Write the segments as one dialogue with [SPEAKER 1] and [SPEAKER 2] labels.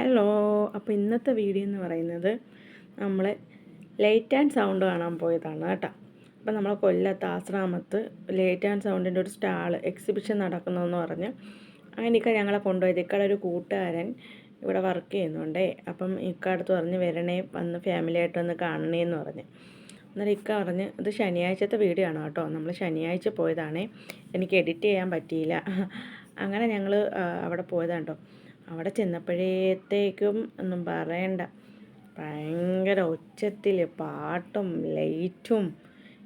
[SPEAKER 1] Hello അപ്പോൾ ഇന്നത്തെ video എന്ന് പറയുന്നത് നമ്മൾ ലൈറ്റ് ആൻഡ് സൗണ്ട് കാണാൻ പോയതാണ് കേട്ടോ. അപ്പോൾ നമ്മളെ കൊല്ലത്ത് ആശ്രാമത്ത് ലൈറ്റ് ആൻഡ് സൗണ്ടിന്റെ ഒരു സ്റ്റാൾ എക്സിബിഷൻ നടക്കുന്നതെന്ന് പറഞ്ഞ് അങ്ങനെയൊക്കെ ഞങ്ങളെ കൊണ്ടുപോയത്. ഇക്കടെ ഒരു കൂട്ടുകാരൻ ഇവിടെ വർക്ക് ചെയ്യുന്നുണ്ടേ. അപ്പം ഇക്കടുത്ത് പറഞ്ഞ് വരണേ വന്ന് ഫാമിലി ആയിട്ട് കാണണേ എന്ന് പറഞ്ഞ്. അന്നേരം ഇക്ക പറഞ്ഞ് ഇത് ശനിയാഴ്ചത്തെ വീഡിയോ ആണ് കേട്ടോ. നമ്മൾ ശനിയാഴ്ച പോയതാണേ. എനിക്ക് എഡിറ്റ് ചെയ്യാൻ പറ്റിയില്ല. അങ്ങനെ ഞങ്ങൾ അവിടെ പോയതാണ് കേട്ടോ. അവിടെ ചെന്നപ്പോഴത്തേക്കും ഒന്നും പറയണ്ട. ഭയങ്കര ഒച്ചത്തിൽ പാട്ടും ലൈറ്റും.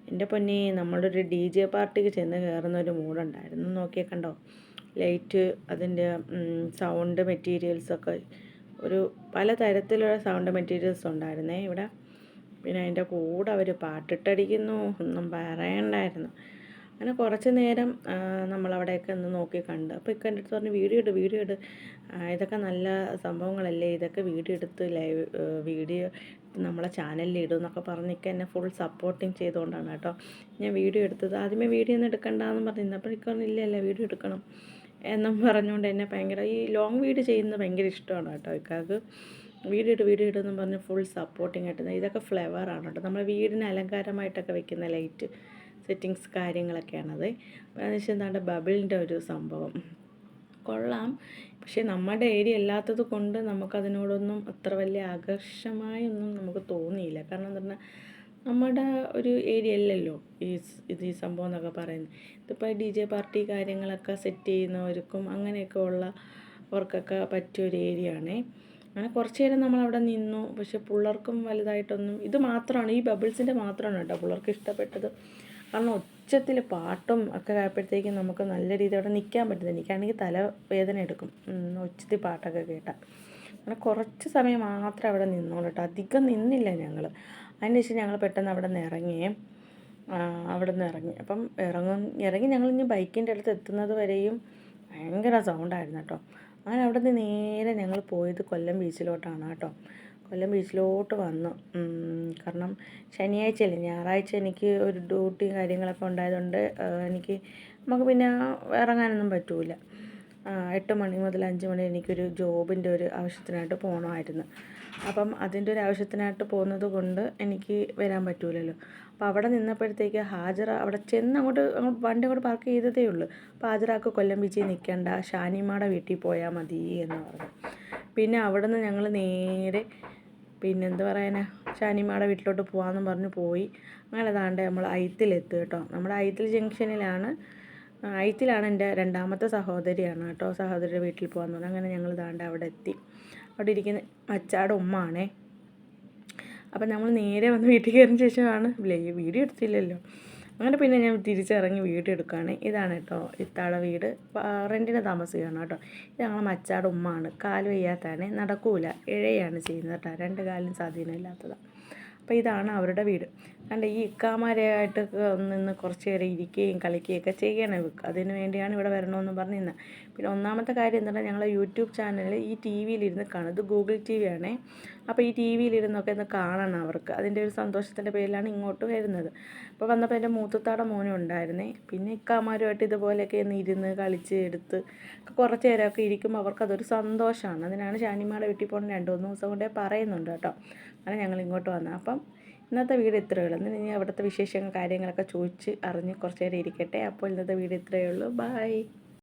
[SPEAKER 1] എന്റെ പൊന്നി നമ്മളൊരു ഡി ജെ പാർട്ടിക്ക് ചെന്ന് കയറുന്ന ഒരു മൂഡുണ്ടായിരുന്നു. നോക്കിയാൽ കണ്ടോ? ലൈറ്റ് അതിന്റെ സൗണ്ട് മെറ്റീരിയൽസൊക്കെ ഒരു പല തരത്തിലുള്ള സൗണ്ട് മെറ്റീരിയൽസ് ഉണ്ടായിരുന്നേ ഇവിടെ. പിന്നെ അതിന്റെ കൂടെ അവർ പാട്ടിട്ടടിക്കുന്നു. ഒന്നും പറയണ്ടായിരുന്നു. അങ്ങനെ കുറച്ച് നേരം നമ്മളവിടെയൊക്കെ ഒന്ന് നോക്കി കണ്ട്. അപ്പോൾ ഇക്ക എന്റെ അടുത്ത് പറഞ്ഞു വീഡിയോ ഇട് വീഡിയോ ഇട്. ഇതൊക്കെ നല്ല സംഭവങ്ങളല്ലേ? ഇതൊക്കെ വീഡിയോ എടുത്ത് ലൈവ് വീഡിയോ നമ്മളെ ചാനലിൽ ഇടും എന്നൊക്കെ ഇക്ക എന്നെ ഫുൾ സപ്പോർട്ടിങ് ചെയ്തുകൊണ്ടാണ് കേട്ടോ. ഞാൻ വീഡിയോ എടുത്തത്. ആദ്യമേ വീഡിയോ ഒന്നും എടുക്കണ്ടെന്ന് പറഞ്ഞിരുന്നു അപ്പോൾ എനിക്ക് പറഞ്ഞു ഇല്ല വീഡിയോ എടുക്കണം എന്നും പറഞ്ഞുകൊണ്ട് എന്നെ ഭയങ്കര ഈ ലോങ് വീഡിയോ ചെയ്യുന്നത് ഭയങ്കര ഇഷ്ടമാണ് കേട്ടോ ഇക്കാക്ക്. വീഡിയോ ഇട്ട് വീഡിയോ ഇട്ടെന്ന് പറഞ്ഞ് ഫുൾ സപ്പോർട്ടിങ് ആയിട്ട്. ഇതൊക്കെ ഫ്ലവർ ആണ് കേട്ടോ. നമ്മുടെ വീടിന് അലങ്കാരമായിട്ടൊക്കെ വെക്കുന്ന ലൈറ്റ് സെറ്റിങ്സ് കാര്യങ്ങളൊക്കെയാണത്. വെച്ചാൽ എന്താണ്ട് ബബിളിന്റെ ഒരു സംഭവം. കൊള്ളാം. പക്ഷേ നമ്മുടെ ഏരിയ അല്ലാത്തത് കൊണ്ട് നമുക്കതിനോടൊന്നും അത്ര വലിയ ആകർഷമായൊന്നും നമുക്ക് തോന്നിയില്ല. കാരണം എന്താ പറഞ്ഞാൽ നമ്മുടെ ഒരു ഏരിയ അല്ലല്ലോ ഈ ഇത് ഈ സംഭവം എന്നൊക്കെ പറയുന്നത്. ഇതിപ്പോൾ ഡി ജെ പാർട്ടി കാര്യങ്ങളൊക്കെ സെറ്റ് ചെയ്യുന്നവർക്കും അങ്ങനെയൊക്കെ ഉള്ള അവർക്കൊക്കെ പറ്റിയൊരു ഏരിയ ആണേ. അങ്ങനെ കുറച്ച് നേരം നമ്മളവിടെ നിന്നു. പക്ഷെ പിള്ളേർക്കും വലുതായിട്ടൊന്നും ഇത് മാത്രമാണ്. ഈ ബബിൾസിന്റെ മാത്രമാണ് കേട്ടോ പിള്ളേർക്ക് ഇഷ്ടപ്പെട്ടത്. കാരണം ഒച്ചത്തിൽ പാട്ടും ഒക്കെ ആയപ്പോഴത്തേക്കും നമുക്ക് നല്ല രീതിയിൽ അവിടെ നിൽക്കാൻ പറ്റുന്നില്ല. എനിക്കാണെങ്കിൽ തലവേദന എടുക്കും. ഒച്ചത്തിൽ പാട്ടൊക്കെ കേട്ടാൽ. അങ്ങനെ കുറച്ച് സമയം മാത്രമേ അവിടെ നിന്നോളൂ കേട്ടോ. അധികം നിന്നില്ല ഞങ്ങൾ അതിന് ശേഷം ഞങ്ങൾ പെട്ടെന്ന് അവിടെ നിന്ന് ഇറങ്ങിയേ അവിടെ നിന്ന് ഇറങ്ങി. അപ്പം ഇറങ്ങും ഇറങ്ങി ഞങ്ങൾ ഇനി ബൈക്കിന്റെ അടുത്ത് എത്തുന്നത് വരെയും ഭയങ്കര സൗണ്ടായിരുന്നു കേട്ടോ. അങ്ങനെ അവിടെ നിന്ന് നേരെ ഞങ്ങൾ പോയത് കൊല്ലം ബീച്ചിലോട്ടാണ് കേട്ടോ. കൊല്ലം ബീച്ചിലോട്ട് വന്നു. കാരണം ശനിയാഴ്ചയല്ലേ ഞായറാഴ്ച എനിക്ക് ഒരു ഡ്യൂട്ടി കാര്യങ്ങളൊക്കെ ഉണ്ടായതുകൊണ്ട് എനിക്ക് നമുക്ക് പിന്നെ ഇറങ്ങാനൊന്നും പറ്റില്ല എട്ട് മണി മുതൽ അഞ്ച് മണി എനിക്കൊരു ജോബിന്റെ ഒരു ആവശ്യത്തിനായിട്ട് പോകണമായിരുന്നു അപ്പം അതിന്റെ ഒരു ആവശ്യത്തിനായിട്ട് പോകുന്നത് കൊണ്ട് എനിക്ക് വരാൻ പറ്റൂലല്ലോ. അപ്പോൾ അവിടെ നിന്നപ്പോഴത്തേക്ക് ഹാജർ അവിടെ ചെന്ന് അങ്ങോട്ട് അങ്ങോട്ട് വണ്ടി അങ്ങോട്ട് പാർക്ക് ചെയ്തതേ ഉള്ളൂ. അപ്പോൾ ഹാജറാക്ക് കൊല്ലം ബീച്ചിൽ നിൽക്കേണ്ട ഷാനിമാടെ വീട്ടിൽ പോയാൽ മതി എന്ന് പറഞ്ഞു. പിന്നെ അവിടെ നിന്ന് ഞങ്ങൾ നേരെ പിന്നെ എന്ത് പറയാനാ ഷാനിമാടെ വീട്ടിലോട്ട് പോകാമെന്ന് പറഞ്ഞ് പോയി. അങ്ങനെ താണ്ട് നമ്മൾ ഐത്തിലെത്തും കേട്ടോ നമ്മുടെ ഐത്തിൽ ജംഗ്ഷനിലാണ് ഐത്തിലാണ് എന്റെ രണ്ടാമത്തെ സഹോദരിയാണ് കേട്ടോ സഹോദരിയുടെ വീട്ടിൽ പോകാൻ പറഞ്ഞു അങ്ങനെ ഞങ്ങൾ താണ്ട് അവിടെ എത്തി. അവിടെ ഇരിക്കുന്ന അച്ചാടെ ഉമ്മ ആണേ അപ്പം നമ്മൾ നേരെ വന്ന് വീട്ടിൽ കയറിയ ശേഷമാണ് വീഡിയോ എടുത്തില്ലല്ലോ. അങ്ങനെ പിന്നെ ഞാൻ തിരിച്ചിറങ്ങി വീട് എടുക്കുകയാണ് ഇതാണ് കേട്ടോ ഇത്താളെ വീട്. റെന്റിന് താമസിക്കുകയാണ് കേട്ടോ. ഇത് ഞങ്ങളെ മച്ചാട് ഉമ്മാണ് കാൽ വയ്യാത്തതാണ്. നടക്കൂല. ഇഴയാണ് ചെയ്യുന്നത് കേട്ടോ. രണ്ട് കാലിനും സ്വാധീനമില്ലാത്തതാണ്. അപ്പോൾ ഇതാണ് അവരുടെ വീട്. കണ്ട ഈ ഇക്കാമാരെയായിട്ട് നിന്ന് കുറച്ച് നേരം ഇരിക്കുകയും കളിക്കുകയൊക്കെ ചെയ്യണം. അതിന് വേണ്ടിയാണ് ഇവിടെ വരണമെന്ന് പറഞ്ഞിരുന്നത് പിന്നെ ഒന്നാമത്തെ കാര്യം എന്താ ഞങ്ങളെ യൂട്യൂബ് ചാനലിൽ ഈ ടി വിയിലിരുന്ന് കാണും. ഇത് ഗൂഗിൾ ടി വി ആണേ അപ്പോൾ ഈ ടി വിയിലിരുന്നൊക്കെ ഒന്ന് കാണണം അവർക്ക്. അതിന്റെ ഒരു സന്തോഷത്തിന്റെ പേരിലാണ് ഇങ്ങോട്ട് വരുന്നത്. അപ്പോൾ വന്നപ്പോൾ എന്റെ മൂത്തത്താടെ മോനും ഉണ്ടായിരുന്നേ. പിന്നെ ഇക്കാമാരുമായിട്ട് ഇതുപോലെയൊക്കെ ഒന്ന് ഇരുന്ന് കളിച്ച് എടുത്ത് കുറച്ച് നേരമൊക്കെ ഇരിക്കുമ്പോൾ അവർക്കതൊരു സന്തോഷമാണ്. അതിനാണ് ഷാനിമാടെ വീട്ടിൽ പോകുന്ന രണ്ട് മൂന്ന് ദിവസം കൊണ്ടേ പറയുന്നുണ്ട് കേട്ടോ. അങ്ങനെ ഞങ്ങൾ ഇങ്ങോട്ട് വന്നത് അപ്പം ഇന്നത്തെ വീട് ഇത്രയേ ഉള്ളൂ. ഇനി അവിടുത്തെ വിശേഷങ്ങൾ കാര്യങ്ങളൊക്കെ ചോദിച്ച് അറിഞ്ഞ് കുറച്ച് നേരം ഇരിക്കട്ടെ. അപ്പോൾ ഇന്നത്തെ വീട് ഇത്രയേ ഉള്ളൂ. ബായ്